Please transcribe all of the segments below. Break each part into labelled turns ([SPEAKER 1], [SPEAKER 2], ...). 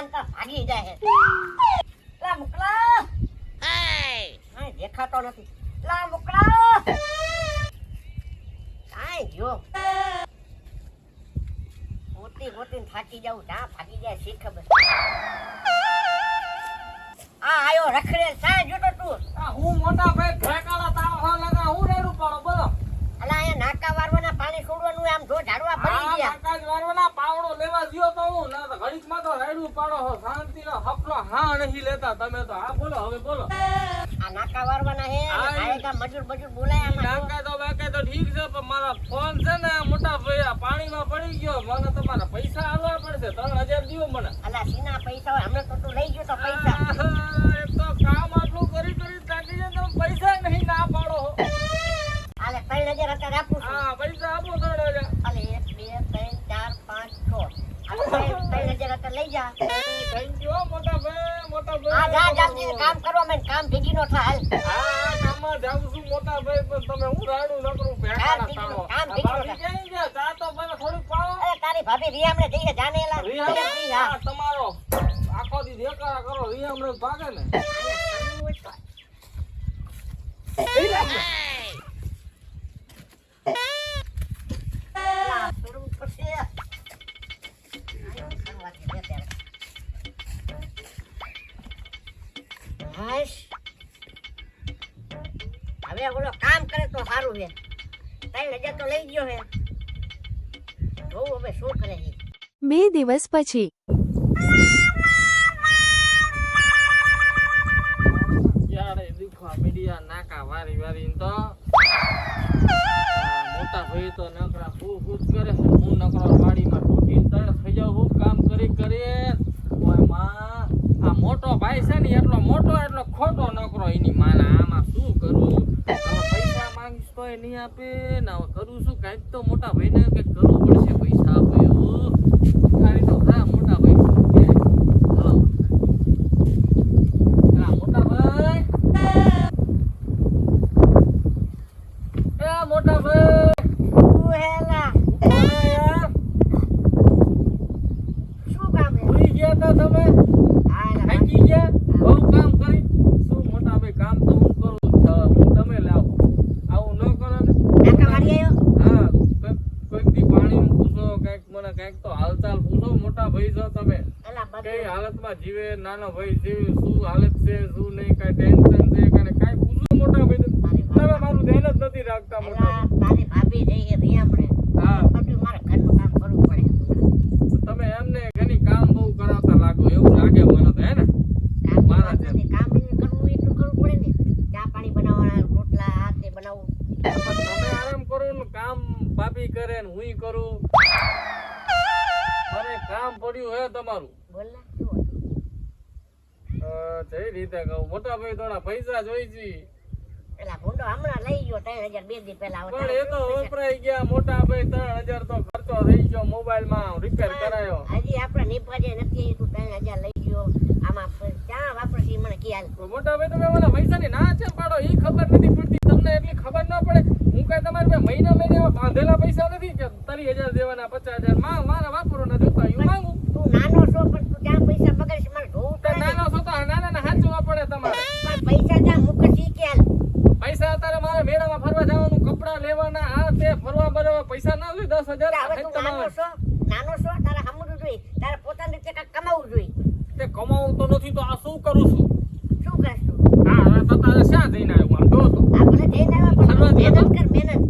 [SPEAKER 1] હાંતા ભાગી જાય. લા મુકલા. કાંઈ દેખાતો નથી. લા મુકલા. કાંઈ જો મોટી મોટી થાકી જાઉં. ના ભાગી જાય શી ખબર? આ આયો રખડે સાંજ જોતો તું.
[SPEAKER 2] હું મોટા ભાઈ લેવા ગયો તો હું ના તો ઘડીકમાં તો રાયડું પાડો હો શાંતિ નો હપલો હા નહીં લેતા. તમે તો હા બોલો હવે બોલો.
[SPEAKER 1] આ નાકા વારવાના હે નાકા મજૂર મજૂર બોલાય આમાં.
[SPEAKER 2] નાકા તો બાકે તો ઠીક છે પણ મારા ફોન છે ને મોટા ભાઈ પાણીમાં પડી ગયો. મને તમારા પૈસા આલવા પડશે 3000 દીઓ મને.
[SPEAKER 1] અલા સીના પૈસા હોય હમણાં તો તું લઈ ગયો તો પૈસા.
[SPEAKER 2] એ તો કામ આટલું કરી કરી તાકી છે તમે પૈસા નહીં ના પાડો હો.
[SPEAKER 1] આલે 3000 અત્યારે આપું
[SPEAKER 2] હા પૈસા આપો 3000
[SPEAKER 1] અલે 1 2 3 4 5 લઈ જા
[SPEAKER 2] થેન્ક યુ મોટા ભાઈ
[SPEAKER 1] જા કામ કરવા કામ ભેગી નો થાય
[SPEAKER 2] હા કામમાં મોટા ભાઈ તમે હું રાડું નકરું
[SPEAKER 1] કામ
[SPEAKER 2] તાળો.
[SPEAKER 1] કામ
[SPEAKER 2] ભાભી ક્યાં ગયા ચા તો મને
[SPEAKER 1] રિયામણે.
[SPEAKER 2] તમારો આખો દી દેખાડા કરો રિહામ ને ભાગે ને
[SPEAKER 1] હવે ઓલો કામ કરે તો સારું છે ત્રણ હજાર તો લઈ ગયો છે જોવું હવે શું કરે છે
[SPEAKER 3] બે દિવસ પછી
[SPEAKER 2] યારે દુખવા મીડિયા નાકા વારી વારી તો. મોટા ભાઈ તો નકરા ફૂ ખૂબ કરે હું નકરો વાડીમાં તૂટી તણ થઈ જાઉં હું કામ કરી કરી. આ મોટો ભાઈ છે ને એટલો મોટો, એટલો ખોટો નકરો. એની માના આમાં શું કરું? પૈસા માંગીશ તોય નહીં આપે. ને કરું શું? કાંઈક તો મોટા ભાઈને કંઈક કરવું પડશે પૈસા આપે એવું ખાલી તો હા મોટા ભાઈ શું કે હાલો આ મોટા ભાઈ એ મોટા ભાઈ
[SPEAKER 1] શું હેલા
[SPEAKER 2] કોને યાર
[SPEAKER 1] શું કામ છે
[SPEAKER 2] ભૂલી ગયા તા તમે
[SPEAKER 1] હા એલા,
[SPEAKER 2] થાકી ગયા બહુ કામ કરી શું મોટા ભાઈ કામ તો હું કરું ત- હું તમે લાવો આવું ન કરો ને
[SPEAKER 1] નાકા વાળી આવ્યો
[SPEAKER 2] હા કોઈક- કોઈક દી પાણી પૂછો કંઈક મને કંઈક તો હાલચાલ પૂછો મોટા ભાઈ છો તમે
[SPEAKER 1] એલા
[SPEAKER 2] કઈ
[SPEAKER 1] બધું
[SPEAKER 2] હાલતમાં જીવે નાનો ભાઈ જીવે શું હાલત છે શું નહીં કઈ ટેન્શન છે કઈ કાંઈ પૂછો મોટા ભાઈ તો.
[SPEAKER 1] મારી
[SPEAKER 2] તમે
[SPEAKER 1] વાત
[SPEAKER 2] મારું ધ્યાન જ નથી રાખતા મોટા
[SPEAKER 1] એલા તારી ભાભી જઈએ રિયામણે
[SPEAKER 2] હા.
[SPEAKER 1] બધું મારે ઘરનું કામ કરવું પડે
[SPEAKER 2] તમે એમને ઘણી કામ બહુ કરાવતા લાગો એવું લાગે મને તો હે ને? મારા
[SPEAKER 1] કામ કરવું એટલું કરવું પડે ને. ચા પાણી બનાવવાના રોટલા આ તે બનાવવું.
[SPEAKER 2] તમે આરામ કરો ને કામ ભાભી કરે ને હુંય કરું. મને કામ પડ્યું હે તમારું.
[SPEAKER 1] બોલ
[SPEAKER 2] જઈ રીતે કહું. મોટા ભાઈ થોડા પૈસા જોઈ છે
[SPEAKER 1] એલા ભૂંડો હમણાં લઈ ગયો બે દી પહેલા
[SPEAKER 2] પણ એ તો વપરાઈ ગયા મોટા ભાઈ ત્રણ હજાર તો ખર્ચો થઈ ગયો મોબાઈલમાં રિપેર કરાયો
[SPEAKER 1] હજી આપણે નિભાજે નથી તું ત્રણ હજાર લઈ ગયો આમાં પ- ક્યાં વાપરશી મને ખ્યાલ
[SPEAKER 2] તો મોટા ભાઈ તમે મને પૈસાની ના છે પાડો એ ખબર નથી પડતી તમને એટલી ખબર ન પડે હું કઈ તમારે ભાઈ મહિના મહિને એવા બાંધેલા પૈસા નથી કે ત્રીસ હજાર દેવાના પચાસ હજારમાં મારા વાપરવાના જોતા હું માંગુ
[SPEAKER 1] તું નાનો છો પણ તું ત્યાં પૈસા બગાડીશ મને જોવું
[SPEAKER 2] તો
[SPEAKER 1] પડે ને.
[SPEAKER 2] નાના છો તો નાના ના હાચવા પડે તમારે
[SPEAKER 1] પણ પૈસા ત્યાં મુકશી ખ્યાલ
[SPEAKER 2] પૈસા અત્યારે મારે મેળામાં ફરવા જવાનું કપડા લેવાના આ તે ફરવા બરવા પૈસા ના જોઈએ દસ હજાર
[SPEAKER 1] હવે તું નાનો છો નાનો છો તારે સમજવું જોઈએ તારે પોતાની રીતે કાંઈક કમાવવું જોઈએ
[SPEAKER 2] તે કમાવું તો નથી તો આ શું કરું છું?
[SPEAKER 1] શું કરશું?
[SPEAKER 2] હા હવે તો તારે શ્યાં જઈને આવ્યું આમ? જો તો.
[SPEAKER 1] આપણે જઈને આવ્યા
[SPEAKER 2] ફરવા
[SPEAKER 1] પણ મહેનત કર મહેનત.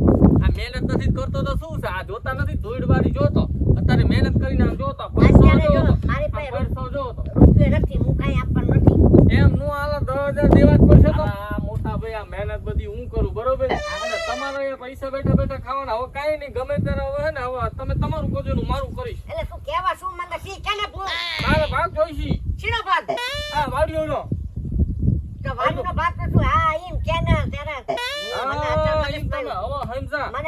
[SPEAKER 2] આ મહેનત નથી કરતો તો શું છે? આ જોતા નથી ધૂળ વાળી જોતો અત્યારે મહેનત કરીને આમ જોતો
[SPEAKER 1] અત્યારે જો, મારી પાસે
[SPEAKER 2] પૈસો જોતો
[SPEAKER 1] રૂપિયો નથી હું કાઈ આપવાનું નથી.
[SPEAKER 2] એમ નું હાલ દસ હજાર દેવા જ પડશે તો. આ મોટા ભાઈ આ મહેનત બધી હું કરું બરોબર? અને તમારે એ પૈસા બેઠા બેઠા ખાવાના હવે કાઈ નહીં ગમે ત્યારે હવે હે ને હવે તમે તમારું કરજો મારું કરીશ.
[SPEAKER 1] એટલે તું કેવા શું માંગે છે કેને ભૂલ
[SPEAKER 2] મારે ભાગ જોઈશી.
[SPEAKER 1] શીનો ભાગ
[SPEAKER 2] આ વાડીઓ નો
[SPEAKER 1] તો વાડીનો ભાગ તો શું? હા એમ કેને ત્યારે મને
[SPEAKER 2] હા,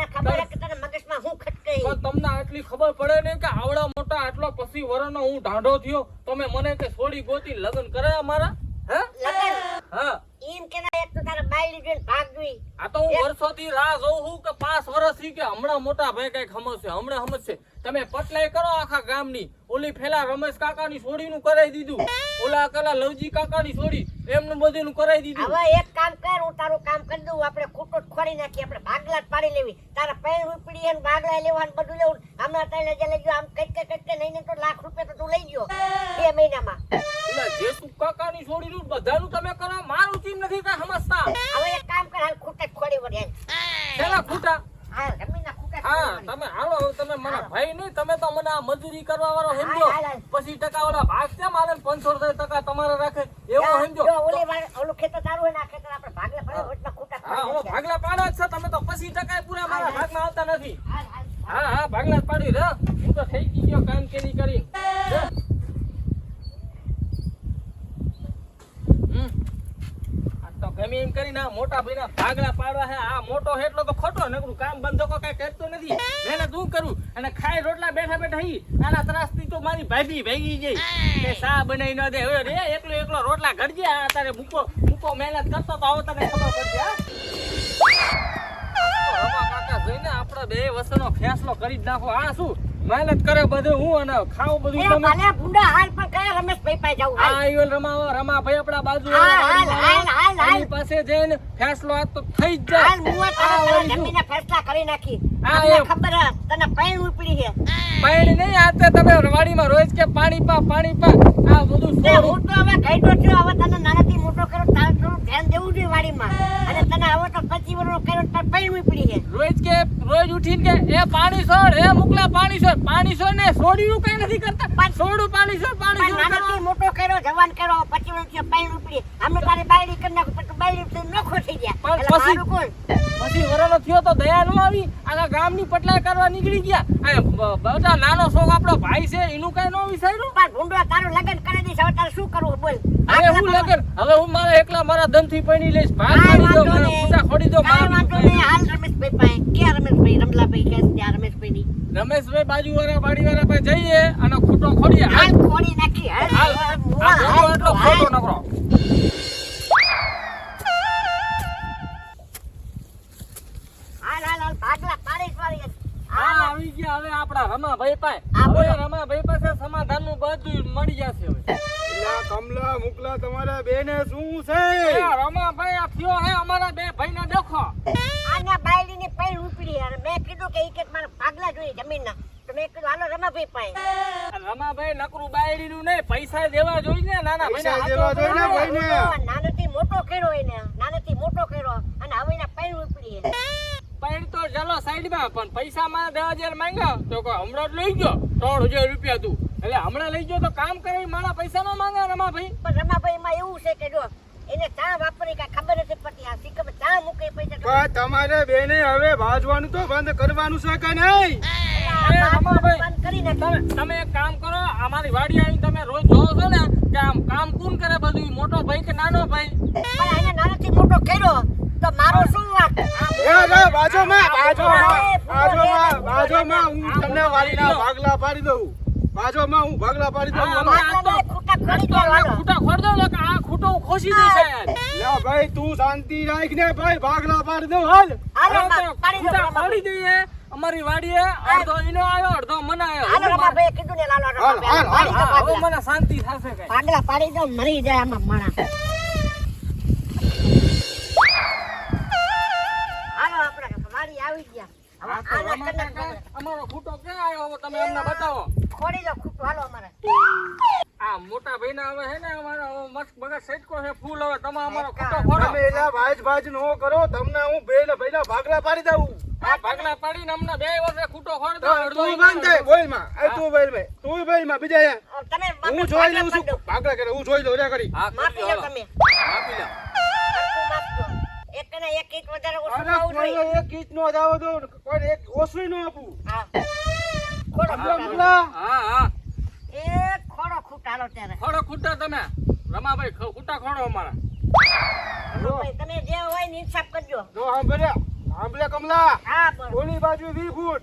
[SPEAKER 1] ખબર કે તને મગજમાં શું ખટકે
[SPEAKER 2] પણ તમને આટલી ખબર પડે ને કે આવડા મોટા આટલો પછી વરનો હું ઢાંઢો થયો? તમે મને કે છોડી ગોતી લગ્ન કર્યા મારા? હે?
[SPEAKER 1] લગન?
[SPEAKER 2] હા.
[SPEAKER 1] એમ એક તો તારા બાયડી જોઈને ભાગ જોઈ
[SPEAKER 2] આ તો હું વર્ષોથી રાહ જોઉં છું કે પાંચ વર્ષથી કે હમણાં મોટા ભાઈ કંઈક સમજશે હમણાં સમજશે તમે પટલાઈ કરો આખા ગામની. ઓલી ફેલા રમેશ કાકાની છોડીનું કરાવી દીધું. ઓલા કલા લવજી કાકાની છોડી એમનું બધું કરાવી દીધું.
[SPEAKER 1] હવે એક કામ કર હું તારું કામ કરી દઉં. આપણે ખૂટો ખોરી નાખી આપણે ભાગલા પાડી લેવી. તારા પૈણ ઉપડી અને ભાગલા લેવાનું બધું લેવું. હમણાં તને જે આમ કઈ કઈ કઈ નહીં ને તો લાખ રૂપિયા તો તું લઈ ગયો બે મહિનામાં
[SPEAKER 2] ઓલા જેસુ કાકાની છોડીનું બધાનું તમે કરો મારું ચીમ નથી કઈ સમજતા
[SPEAKER 1] હવે એક કામ કર હાલ ખૂટે જ ખોરી વળી
[SPEAKER 2] પેલા ખોટા
[SPEAKER 1] હા જમીનના ખૂટે જ
[SPEAKER 2] હા
[SPEAKER 1] ખોરી વળી.
[SPEAKER 2] તમે હાલો હવે તમે મને ભાઈ નહીં તમે તો મને આ મજૂરી કરવા વાળો
[SPEAKER 1] હાલ, હાલ.
[SPEAKER 2] ટકા ઓલા ભાગ છે મારે પંચોતેર ટકા તમારે રાખે એવો
[SPEAKER 1] જો,
[SPEAKER 2] સમજો
[SPEAKER 1] જો ઓલી વાર- ઓલું ખેતર તારું હોય ને આ ખેતર આપણે ભાગલા પડે વચમાં ખૂટા
[SPEAKER 2] હા
[SPEAKER 1] ખોરી
[SPEAKER 2] હવે
[SPEAKER 1] નાખ્યા.
[SPEAKER 2] ભાગલા પાડો જ છે તમે તો પછી ટકા પૂરા મારા ભાગમાં આવતા નથી
[SPEAKER 1] હાલ, હાલ, હાલ.
[SPEAKER 2] હા હા ભાગલા જ પાડી રે હું તો થઈ ગયો કામ કેરી કરી રે. હમ. આ તો ગમે એમ કરીને ના મોટા ભાઈના ભાગલા પાડવા હે. આ મોટો હે એટલો તો ખોટો નકરું. કામ બંધો કો કઈ કરતો નથી. મહેનત હું કરું? અને ખાઈ રોટલા બેઠા બેઠા હી, આના ત્રાસથી તો મારી ભાભી ભેગી ગઈ. કે સા બનાવી ન દે. હવે રે, એકલો એકલો રોટલા ઘડજે. આ તારે મૂકો મૂકો મહેનત કરતો તો આવો તને ખબર પડશે, હા? આપણે બે વસ્તુનો ફેંસલો કરી જ નાખો. આ શું? મહેનત કરે બધું હું અને ખાવ બધું તમે
[SPEAKER 1] મને ભૂંડા હાલ પણ કયા રમેશભાઈ પાસે જાવ હા
[SPEAKER 2] આયો રમા રમા ભાઈ આપણા બાજુ
[SPEAKER 1] હાલ, હાલ, હાલ, હાલ, હાલ.
[SPEAKER 2] પાસે જઈને ફેસલો આ તો થઈ જ
[SPEAKER 1] હાલ
[SPEAKER 2] જાય આ
[SPEAKER 1] તારા તારા
[SPEAKER 2] વળી શું?
[SPEAKER 1] જમીનના ફેસલા કરી નાખી.
[SPEAKER 2] આ
[SPEAKER 1] ખબર તને પાણી ઉપડી છે.
[SPEAKER 2] પાણી નહીં આ તે તમે વાડીમાં રોજ કે પાણી પા પાણી પા. આ બધું
[SPEAKER 1] હું તો હવે ગઈઢો છું હવે તને નાનાથી મોટો કરો તારે થોડું ધ્યાન દેવું જોઈએ વાડીમાં. અને તને હવે તો પચી વર્ષ કર્યો તાર પાણી ઉપડી છે.
[SPEAKER 2] રોજ કે રોજ ઉઠીને કે એ પાણી છોડ એ મુકલા પાણી છોડ પાણી છોડ ને છોડ્યું કઈ નથી કરતા.
[SPEAKER 1] પણ-
[SPEAKER 2] છોડું પાણી છોડ પાણી છોડ
[SPEAKER 1] નાનાથી મોટો કર્યો જવાન કર્યો પચીસ વર્ષથી પાણી ઉપડી અમે તારી બાયડી કરી નાખું બાયડી નોખો થઈ ગયા
[SPEAKER 2] પછી- પછી વરનો થયો તો દયા નો આવી આખા ગામની પટલાઈ કરવા નીકળી ગયા. બધા નાનો શોખ આપણો ભાઈ છે એનું કઈ ન વિચાર્યું?
[SPEAKER 1] પણ ભૂંડો તારું લગન કરી દઈશ હવે તારે શું કરવું બોલ?
[SPEAKER 2] હવે હું લગન હવે હું મારા એકલા મારા ધનથી પૈણી લઈશ. ભાગ કરી દો
[SPEAKER 1] મને
[SPEAKER 2] ફૂટા ખોડી દો મારા
[SPEAKER 1] વાંધો નહીં. હાલ રમેશભાઈ પાસે. ક્યાં રમેશભાઈ? રમલાભાઈ કે છે ત્યાં રમેશભાઈની.
[SPEAKER 2] રમેશભાઈ બાજુ વાળા બાડી વાળા પાસે જઈએ અને ખૂટો ખોડીએ. હાલ
[SPEAKER 1] ખોડી નાખી. હાલ
[SPEAKER 2] એટલો. ખોટો નકરો. બધું મળી જશે હવે.
[SPEAKER 4] એલા કમલા મુકલા તમારા બેને શું છે?
[SPEAKER 2] રમાભાઈ આ થયો હે અમારા બે ભાઈના દેખો.
[SPEAKER 1] આના બાયડીની પૈ ઉપડી અને મેં કીધું કે એક મારે ભાગલા જોઈએ જમીનના. તો મેં કીધું હાલો રમાભાઈ પાસે.
[SPEAKER 2] રમાભાઈ નકરું બાયડીનું નહીં પૈસા દેવા જોઈએ ને નાના
[SPEAKER 4] પૈસા દેવા જોઈએ ને
[SPEAKER 2] ભાઈ
[SPEAKER 4] ને
[SPEAKER 1] નાનેથી મોટો કર્યો એને. નાનેથી મોટો કર્યો. અને હવે એના પૈ ઉપડી.
[SPEAKER 2] પૈણ તો ચાલો સાઈડમાં પણ પૈસા માં દસ હજાર માંગ્યા તો કે હમણાં જ લઈ ગયો. ત્રણ હજાર રૂપિયા તું. એટલે હમણાં લઈ ગયો તો કામ કરે મારા પૈસા નો માંગે રમાભાઈ.
[SPEAKER 1] પણ રમાભાઈમાં એવું છે કે જો એને ચા વાપરી કઈ ખબર નથી પડતી. આ સિકમ ચા મૂકે પૈસા
[SPEAKER 4] તમારે બેને હવે ભાજવાનું તો બંધ કરવાનું છે કે નહીં?
[SPEAKER 2] રમાભાઈ, તમે એક કામ કરો અમારી વાડી આવી તમે રોજ જોવો છો ને કે આમ કામ કોણ કરે બધું મોટો ભાઈ કે નાનો ભાઈ?
[SPEAKER 1] પણ નાનાથી મોટો કર્યો તો મારો શું
[SPEAKER 4] રે બાજુમાં બાજુમાં બાજુમાં બાજુમાં હું તમને વાલીના ભાગલા પાડી દઉં. બાજુમાં હું ભાગલા પાડી દઉં
[SPEAKER 1] ખૂટા ખોડી
[SPEAKER 2] દઉં કે આ ખૂટો હું ખોસી દઈશ યાર.
[SPEAKER 4] લે ભાઈ તું શાંતિ રાખ ને ભાઈ ભાગલા પાડી દઉં હાલ.
[SPEAKER 1] પાડી દો
[SPEAKER 2] ખૂટા. ખોડી દઈએ. અમારી વાડીએ અડધો ઈનો આવ્યો અડધો મને આવ્યો. માર-
[SPEAKER 1] કીધું ને લાલો
[SPEAKER 4] હાલ,
[SPEAKER 1] હાલ
[SPEAKER 4] હાલ,
[SPEAKER 1] પાડી દો.
[SPEAKER 2] મને શાંતિ થશે
[SPEAKER 1] ભાગલા પાડી દઉં મરી જાય આમાં માણસ.
[SPEAKER 2] અમારો ખૂટો ક્યાં આવ્યો? તમે અમને બતાવો.
[SPEAKER 1] ખોડી દો ખૂટું. હાલો અમારે.
[SPEAKER 2] આ મોટા ભાઈના હવે હે ને અમારો હવે મસ્ત બગા સેટકો છે ફૂલ. હવે તમે અમારો ખૂટો ખોડો
[SPEAKER 4] તમે એલા ભાજ ભાજ નો કરો તમને હું બેને ભાઈ ભાગલા પાડી દઉં.
[SPEAKER 2] આ ભાગલા પાડીને અમને બે વર્ષે ખૂટો ખોડ દો
[SPEAKER 4] તું બંધ થાય બોલમાં એ તું બોલમાં તું બોલમાં બીજા
[SPEAKER 1] તમે
[SPEAKER 4] હું જોઈ લઉં છું. ભાગલા કરે હું જોઈ લઉં રે કરી.
[SPEAKER 2] હા, કરી લો,
[SPEAKER 1] લો તમે.
[SPEAKER 2] માપી લો.
[SPEAKER 1] એક ને એક વધારે ઓછું
[SPEAKER 4] અરે
[SPEAKER 1] થવું જોઈએ.
[SPEAKER 4] એક કીટ નો જાવ દો કોઈ એક ઓછું ન આપું.
[SPEAKER 1] હા. ખોડો ખૂટ?
[SPEAKER 2] હા હા.
[SPEAKER 1] એ ખોડો ખૂટ હાલો ત્યારે.
[SPEAKER 2] ખોડો ખૂટા તમે. રમાભાઈ ખ- ખૂટા ખોડો અમારા.
[SPEAKER 1] તમે જે હોય ને હિસાબ કરજો.
[SPEAKER 4] જો સાંભળ્યા? સાંભળ્યા કમલા?
[SPEAKER 1] હા.
[SPEAKER 4] ઓલી બાજુ વી ફૂટ.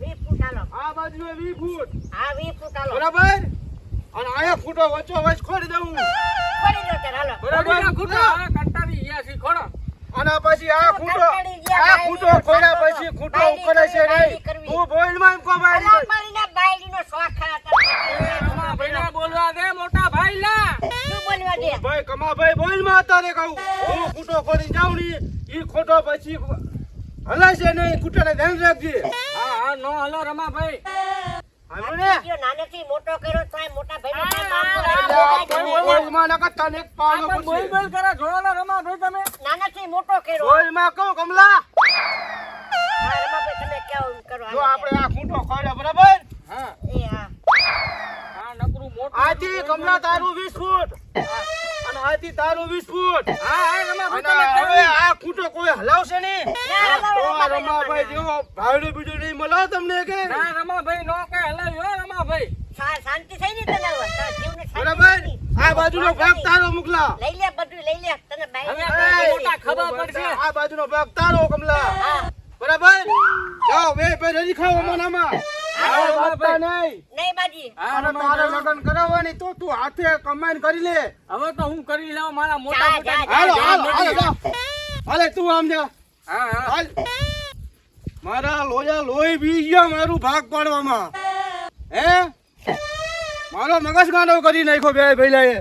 [SPEAKER 1] વીસ ફૂટ હાલો
[SPEAKER 4] આ બાજુ વી ફૂટ.
[SPEAKER 1] હા વીસ ફૂટ હાલો
[SPEAKER 4] બરાબર? અને આયા ફૂટો વચ્ચો વચ ખોડી દઉં.
[SPEAKER 1] ખોડી દો ત્યારે હાલો.
[SPEAKER 4] બરાબર
[SPEAKER 2] ખોડી દો, ખૂટા. હા, કંટાળી
[SPEAKER 4] અને પછી આ ખૂટો આ ખૂટો
[SPEAKER 1] બાયડીનો
[SPEAKER 4] પછી ખૂટો ઉકળે છે નહીં. તું બોલમાં કો બાયડી
[SPEAKER 1] અલા,
[SPEAKER 4] કરવી.
[SPEAKER 1] નો શોખ હતા.
[SPEAKER 2] રમા ભાઈને બોલવા દે મોટા ભાઈ લા
[SPEAKER 1] શું બોલવા દે?
[SPEAKER 4] ભાઈ કમાભાઈ બોઈલમાં અત્યારે કહું. હું ખૂટો ખોલી જાઉં ની ઈ ખોટો પછી હલાશે નહીં ખૂંટાને ધ્યાન રાખજે.
[SPEAKER 2] હા હા નો હલો રમા ભાઈ
[SPEAKER 4] ને
[SPEAKER 1] નાનેથી મોટો કર્યો તોય મોટા
[SPEAKER 2] ભાઈ
[SPEAKER 1] મોટો કર્યો.
[SPEAKER 4] કમલા?
[SPEAKER 1] તમે કેવું કરો?
[SPEAKER 4] આપણે આ ખૂંટો ખોલ્યો બરાબર?
[SPEAKER 2] હા.
[SPEAKER 1] એ હા.
[SPEAKER 2] આ નકરું મોટું
[SPEAKER 4] આથી કમલા તારું 20 ફૂટ. અને આથી તારું 20
[SPEAKER 2] હા હા રમા ભાઈ
[SPEAKER 4] હવે આ ખૂટો કોઈ હલાવશે નહીં?
[SPEAKER 1] ના,
[SPEAKER 4] તો
[SPEAKER 1] રમાભાઈ,
[SPEAKER 4] રમાભાઈ જેવો ભાવડો બીજો નહીં મળે તમને કે?
[SPEAKER 2] ના રમાભાઈ નો કે હલાવ્યો રમા
[SPEAKER 1] શાંતિ થઈ ને તને
[SPEAKER 4] બરાબર? આ બાજુનો ભાગ તારો મોકલા
[SPEAKER 1] લઈ લે બધું લઈ લે. તને
[SPEAKER 4] એય,
[SPEAKER 2] મોટા ખબર પડશે
[SPEAKER 4] આ બાજુનો ભાગ તારો કમલા.
[SPEAKER 1] હા.
[SPEAKER 4] બરાબર? જાઓ બે બે ખાઓ મનામાં વાગતા નહીં.
[SPEAKER 1] નહીં બાજી.
[SPEAKER 4] તારે
[SPEAKER 2] ભાઈ.
[SPEAKER 4] કરાવવાની તો તું હાથે કમાઈન કરી લે.
[SPEAKER 2] હવે તો હું કરી લઉં મારા મોટા
[SPEAKER 1] જા, જા,
[SPEAKER 2] મોટા
[SPEAKER 4] હાલો હાલો હાલો હાલે તું આમ જા.
[SPEAKER 2] હા હા.
[SPEAKER 4] હાલ. મારા લોયા લોહી બી ગયા મારું ભાગ પાડવામાં. હે? મારો મગજ ગાંડો કરી નાખ્યો બે ભઈલાએ.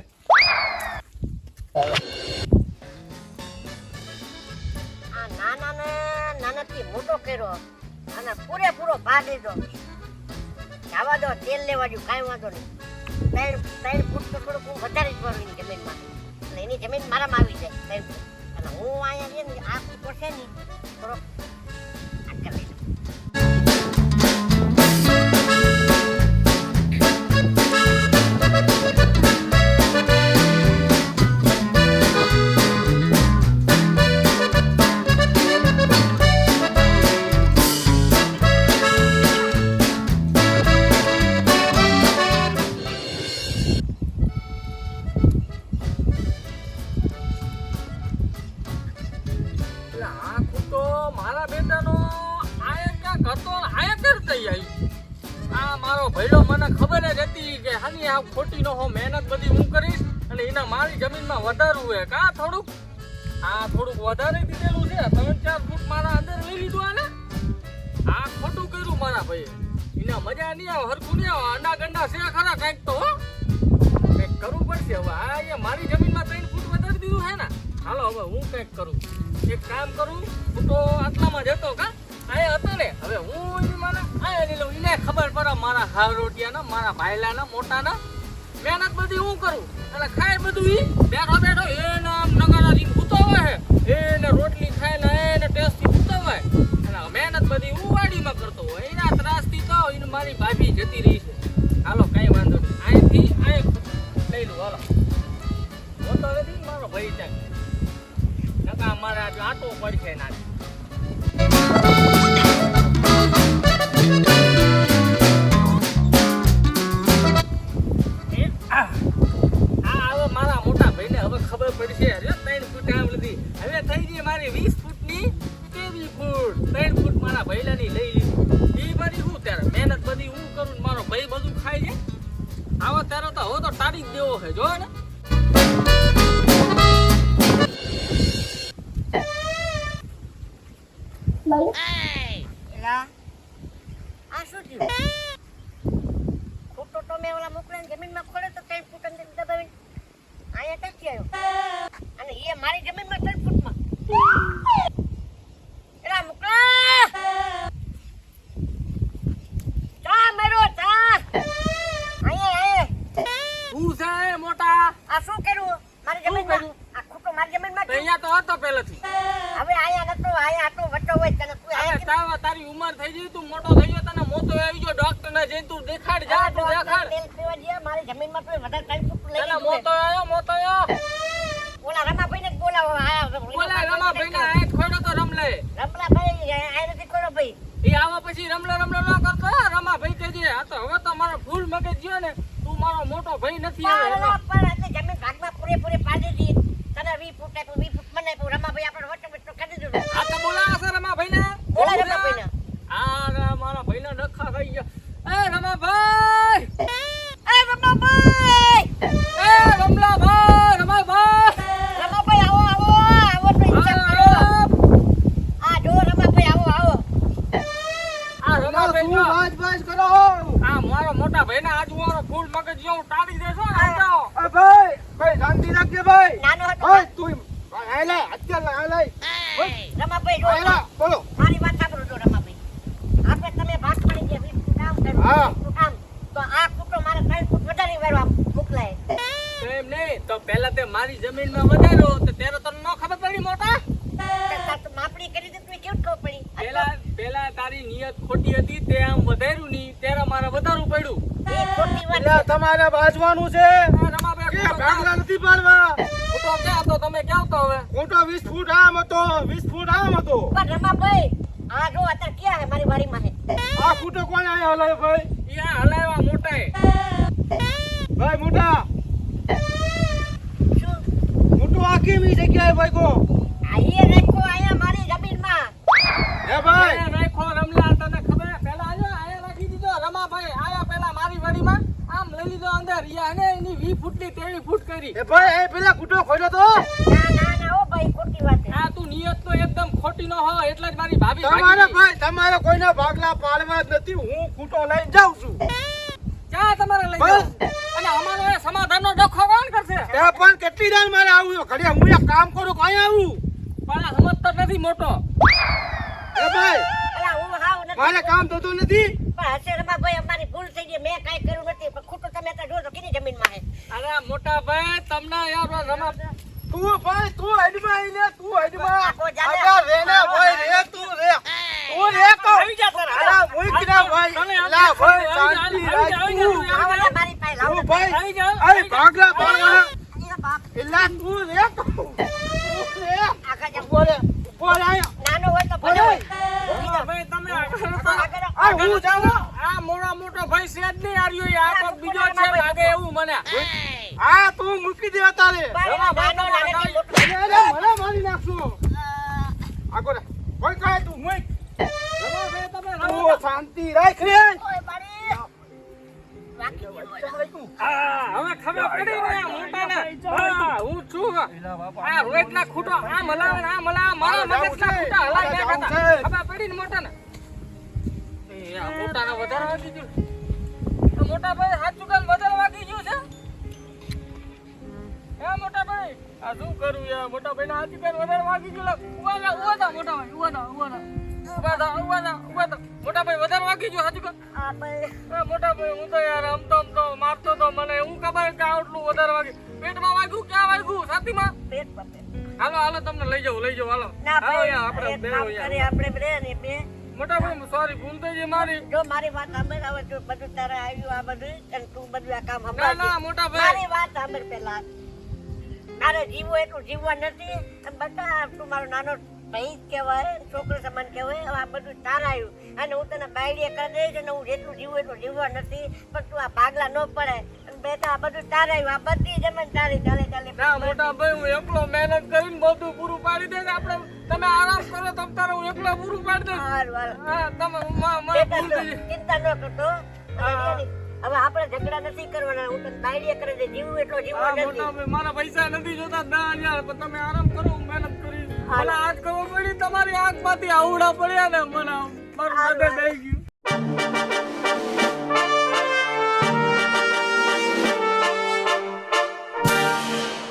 [SPEAKER 1] આ નાના ને નાનાથી મોટો કર્યો અને પૂરેપૂરો ભાગ લીધો જવા દો, તેલ લેવા જો કાંઈ વાંધો નહીં. ત્રણ ત્રણ ફૂટ તો થોડુંક હું વધારે જ ભરું જમીનમાં. એટલે એની જમીન મારામાં આવી જાય, ત્રણ અને હું અહીંયા છે ને આ ફૂટો છે ને થોડો
[SPEAKER 2] મારી જમીનમાં વધારવું હે કા થોડુંક? આ થોડુંક વધારે દીધેલું છે. ત્રણ, ચાર ફૂટ મારા અંદર લઈ લીધું આને. આ ખોટું કર્યું મારા ભાઈએ. એના મજા નહીં આવે, હરખું નહીં આવે. અંડા ગંડા છે ખરા કાંઈક તો કંઈક કરવું પડશે હવે. આ અહીંયા મારી જમીનમાં ત્રણ ફૂટ વધારી દીધું છે ને. હાલો, હવે હું કંઈક કરું. એક કામ કરું. હું તો આટલામાં જતો કા? આયા હતો ને. હવે હું માને આયા લઈ લઉં. એને ખબર પડે મારા હાવ રોટિયાના મારા ભાઈલાના મોટાના. મહેનત બધી હું કરું? એટલે ખાય બધું ઈ? બેઠો બેઠો એને આમ નગારાથી ભૂતો હે. એને રોટલી ખાય ને એને ટેસ્ટથી થી હોય અને મહેનત બધી હું વાડીમાં કરતો હોય. એના ત્રાસથી તો એને મારી ભાભી જતી રહી છે. હાલો, કાંઈ વાંધો નહીં. અહીંથી અહીં લઈ લઉં હાલો. નથી મારો ભાઈ ચાક નકા મારે આટો પડશે ના ત્રણ ફૂટ મારા ભૈલાની લઈ લીધી. એ બધી શું ત્યારે મહેનત બધી હું કરું ને મારો ભાઈ બધું ખાય છે. આવો ત્યારે તો હવે તો તાળી જ દેવો છે જો ને.
[SPEAKER 1] એલા, આ શું થયું ફૂટો તો મેં ઓલા મોકલાને જમીનમાં ખોલ્યો તો ત્રણ ફૂટ અંદર દબાવીને અહીંયા ક્યાંથી આવ્યો અને એ મારી જમીનમાં ત્રણ ફૂટમાં એલા મોકલા ચા મેરો ચા અહીંયા અહીંયા
[SPEAKER 2] શું છે મોટા
[SPEAKER 1] આ શું કર્યું મારી જમીનમાં આ ખૂટો મારી જમીનમાં
[SPEAKER 2] તો
[SPEAKER 1] કેમ?
[SPEAKER 2] અહીંયા તો હતો પહેલેથી.
[SPEAKER 1] હવે આયા નતો આયા આટલો વચ્ચો હોય તને તું આયા
[SPEAKER 2] તાવ- તારી ઉંમર થઈ ગઈ તું મોટો થઈ ગયો તને મોટો આવી ગયો ડોક્ટર ને જઈને તું દેખાડ જા તું દેખાડ.
[SPEAKER 1] તેલ પીવા ગયા મારી જમીનમાં તું વધારે ત્રણ ફૂટ લઈ
[SPEAKER 2] તને મોટો આવ્યો મોટો આવ્યો
[SPEAKER 1] ઓલા રમાભાઈને જ બોલાવો આયા
[SPEAKER 2] બોલા રમા ભાઈ ને આય ખોડો તો રમલે.
[SPEAKER 1] રમલાભાઈ આયા નથી કરો ભાઈ.
[SPEAKER 2] એ આવા પછી રમલો રમલો ન કરતો હો, રમા ભાઈ કહેજે આ તો હવે તો મારો ભૂલ મગજ ગયો ને તું મારો મોટો ભાઈ નથી હવે
[SPEAKER 1] પણ જમીન ભાગમાં પૂરેપૂરી પાડી દીધી. તને વી ફૂટ આપ્યું વી ફૂટ મને આપ્યું રમાભાઈ આપણે વચ્ચે વચ્ચે કરી દીધું
[SPEAKER 2] આ તો બોલા છે રમા ભાઈ ને
[SPEAKER 1] બોલા રમાભાઈને.
[SPEAKER 2] આ રે મારા ભાઈ ને નખા ખાઈ ગયા. એ રમા ભાઈ
[SPEAKER 1] એ રમાભાઈ
[SPEAKER 2] એ રમલા ભાઈ રમા ભાઈ
[SPEAKER 1] રમાભાઈ આવો આવો આવો તો હિસાબ કરો
[SPEAKER 2] મારો મોટા ભાઈને આજુબાજુ ફૂલ મગજ જેવું ટાળી દેશો ને આમ જાઓ.
[SPEAKER 4] આ ભાઈ ભાઈ શાંતિ રાખજે ભાઈ
[SPEAKER 1] નાનો હતો
[SPEAKER 4] ભાઈ તું હાય લે અત્યારે હાય લે
[SPEAKER 1] રમાભાઈ જો
[SPEAKER 4] હાય લે બોલો
[SPEAKER 1] મારી વાત સાંભળો જો રમાભાઈ આપણે તમે ભાગ પડી ગયા વીસ ફૂટ આમ કર્યું
[SPEAKER 4] હા.
[SPEAKER 1] વીસ ફૂટ આમ તો આ કૂટો મારે ત્રણ ફૂટ વધારે વાળો આમ મોકલાય
[SPEAKER 2] એમ નહીં તો પહેલા તે મારી જમીનમાં વધારો તો ત્યારે તને ન ખબર પડી મોટા?
[SPEAKER 1] માપણી કરી દીધું કેમ ખબર પડી? પહેલા
[SPEAKER 2] પેલા તારી નિયત ખોટી હતી તે આમ વધાર્યું ની ત્યારે મારે વધારવું પડ્યું.
[SPEAKER 1] એ ખોટી વાત
[SPEAKER 4] એટલે તમારે બાજવાનું છે.
[SPEAKER 2] રમાભાઈ
[SPEAKER 4] કે ભાગલા નથી પાડવા?
[SPEAKER 2] ખોટો ક્યાં હતો? તમે ક્યાં તો હવે?
[SPEAKER 4] ખોટો 20 ફૂટ આમ હતો 20 ફૂટ આમ હતો.
[SPEAKER 1] પણ રમાભાઈ આ જો અત્યારે ક્યાં હે મારી વાડીમાં હે
[SPEAKER 4] આ ખોટો કોણ આયો હલાય ભાઈ?
[SPEAKER 2] ઈ હલાયવા મોટા
[SPEAKER 4] ભાઈ મોટા
[SPEAKER 1] શું
[SPEAKER 4] મોટો આ કેવી જગ્યાએ ભાઈ કો
[SPEAKER 1] આ એ રાખો આયા મારી જમીનમાં.
[SPEAKER 4] હે ભાઈ!
[SPEAKER 2] રાખો રમલા તને ખબર? પેલા પહેલા આયો આયા રાખી દીધો. રમાભાઈ આયા પહેલા મારી વાડીમાં. આમ લઈ લીધો અંદર. યા ને એની 20 ફૂટની 23 ફૂટ કરી.
[SPEAKER 4] એ ભાઈ એ પેલા ખોટો ખોલ્યો તો?
[SPEAKER 1] ના ના ના ઓ ભાઈ ખોટી વાત હા
[SPEAKER 2] તું નિયત તો એકદમ ખોટી ન હો એટલે જ મારી ભાભી
[SPEAKER 4] તમારે ભાઈ તમારે કોઈના ભાગલા પાડવા જ નથી. હું ખૂટો લઈને જાઉં છું
[SPEAKER 2] ક્યાં તમારે લઈ
[SPEAKER 4] બસ.
[SPEAKER 2] જાઓ? અને અમારો એ સમાધાનનો ડખો કોણ કરશે
[SPEAKER 4] ત્યાં પણ કેટલી વાર ઘડિયા હું એક કામ કરું કઈ આવું?
[SPEAKER 2] પણ આ સમજતો નથી મોટો.
[SPEAKER 4] એ ભાઈ
[SPEAKER 1] અલા હું હાવ નથી
[SPEAKER 4] મારે કામ થતું નથી?
[SPEAKER 1] પણ હશે રમાભાઈ અમારી ભૂલ થઈ ગઈ મેં કાંઈ કર્યું નથી પણ ખોટું તમે તો જોજો કેની જમીનમાં હે.
[SPEAKER 2] અરે મોટા ભાઈ તમને યાર રમા
[SPEAKER 4] તું ભાઈ તું હેડમાં ઈને તું હેડમાં
[SPEAKER 1] જાને.
[SPEAKER 4] રે ને ભાઈ રે તું રે. તું રે તો
[SPEAKER 2] આવી જા તારા.
[SPEAKER 4] અલા મૂક ના ભાઈ. લા ભાઈ શાંતિ રાખ તું
[SPEAKER 1] મારી પાસે લાવો
[SPEAKER 4] ભાઈ અરે ભાગલા પાડવાના તું રે તું. રે
[SPEAKER 1] નાનો હોય તો
[SPEAKER 2] ભાઈ તમે.
[SPEAKER 4] આ હું
[SPEAKER 2] આ મોટા મોટો ભાઈ છે જ નહીં આર્યો આ બીજો છે લાગે એવું મને.
[SPEAKER 4] આ તું મૂકી દે તારે મને મારી નાખશો આગો રે કોઈ કહે તું મૂક.
[SPEAKER 2] રમાભાઈ તમે
[SPEAKER 4] શાંતિ રાખ રે.
[SPEAKER 1] ઓય
[SPEAKER 2] હવે ખબર પડી ને મોટાને. હા, હું છું. આ રોજના ખૂટો આમ હલાવે ને આમ મારા મગજના ખૂટા હલાવી
[SPEAKER 4] મારે
[SPEAKER 2] હતા. ખબર પડી ને મોટાને? એ આ મોટાને વધારે વાગી ગયું. મોટા ભાઈ સાચું કામ વધારે વાગી ગયું છે? એ મોટા ભાઈ? આ શું કરું યાર? મોટા ભાઈ ના હાથી વધારે વાગી ગયું. ઊભા થા, મોટા ભાઈ થા. મોટા ભાઈ વધારે વાગી
[SPEAKER 1] જો.
[SPEAKER 2] એ મોટા ભાઈ હું તો યાર આમ તો આમ તો મારતો તો મને હું ખબર કે આટલું વધારે વાગે. પેટમાં વાગ્યું ક્યાં વાગ્યું? છાતીમાં?
[SPEAKER 1] પેટ પર
[SPEAKER 2] હાલો હાલો તમને લઈ જાઉં લઈ જાઉં હાલો.
[SPEAKER 1] ના
[SPEAKER 2] હાલો યાર આપણે બે યાર.
[SPEAKER 1] આપણે બે ને બે.
[SPEAKER 2] મોટા ભાઈ સોરી ભૂલ થઈ ગઈ મારી.
[SPEAKER 1] જો મારી વાત સાંભળ, હવે જો બધું તારે આવ્યું આ બધું, અને તું બધું આ કામ
[SPEAKER 2] ના ના મોટા ભાઈ.
[SPEAKER 1] મારી વાત સાંભળ પહેલા. તારે જીવો એટલું જીવવા નથી. બધા તું મારો નાનો ભાઈ જ કહેવાય છોકરો સમાન કહેવાય હવે આ બધું તારા આવ્યું. અને હું તને બાયડીએ કરી દઈશ અને હું જેટલું જીવું એટલું જીવવા નથી પણ તું આ ભાગલા ન પડે. અને બેટા આ બધું તારા આવ્યું આ બધી જમીન તારી ચાલે ચાલે
[SPEAKER 2] ના મોટા ભાઈ હું એકલો મહેનત કરીને બધું પૂરું પાડી દઈશ. આપણે તમે આરામ કરો તમ તારે હું એકલો પૂરું પાડી દઈશ.
[SPEAKER 1] હાલ હાલ
[SPEAKER 2] હા તમે મા- મારી
[SPEAKER 1] બેટા
[SPEAKER 2] ભૂલ
[SPEAKER 1] જો,
[SPEAKER 2] થઈ ગઈ.
[SPEAKER 1] ચિંતા ન કરતો હવે આપણે ઝઘડા નથી કરવાના હું તને બાયડીએ કરી દઈશ જીવું એટલો જીવવા નથી.
[SPEAKER 2] મારા પૈસા નથી જોતા ના હજાર પણ તમે આરામ કરો હું મહેનત. મને આજ ખબર પડી તમારી આંખમાંથી આવડા પડ્યા ને મને. મારું હૃદય દઈ ગયું.